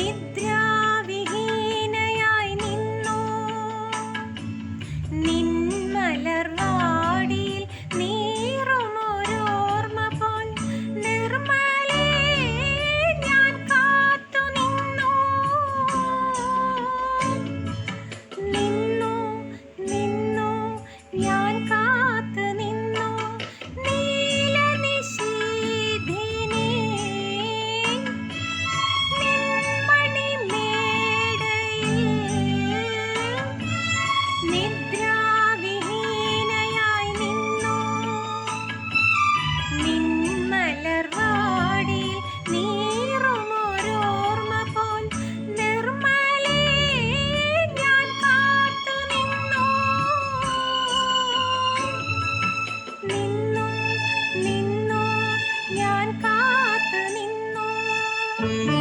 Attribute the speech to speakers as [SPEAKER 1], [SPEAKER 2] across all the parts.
[SPEAKER 1] Meu 思念侬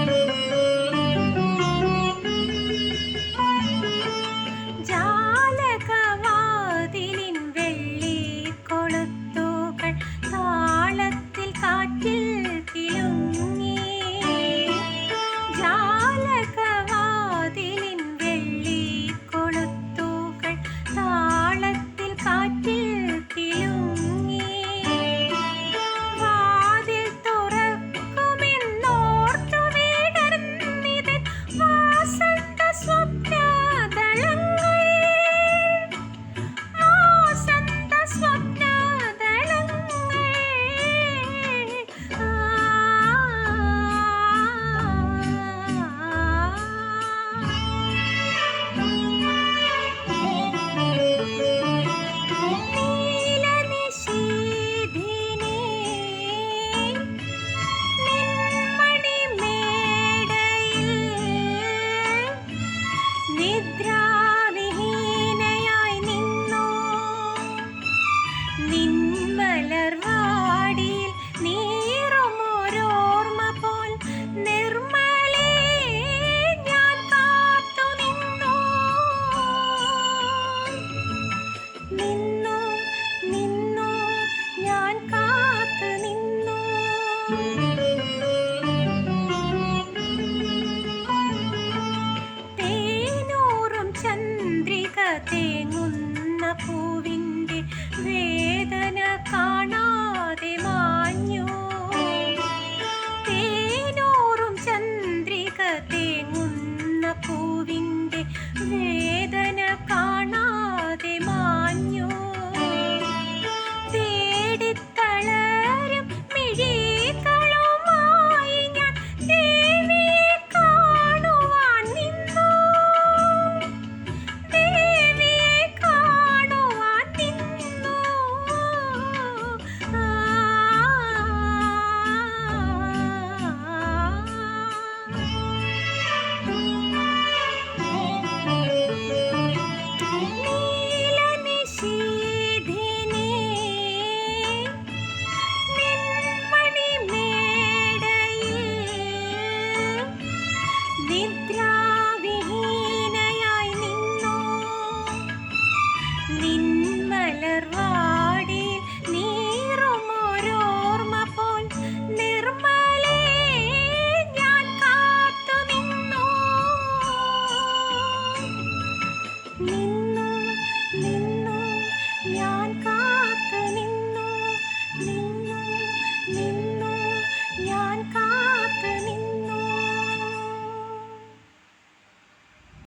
[SPEAKER 1] Chandrika തേങ്ങുന്ന പൂവിന്റെ വേദന കാണാൻ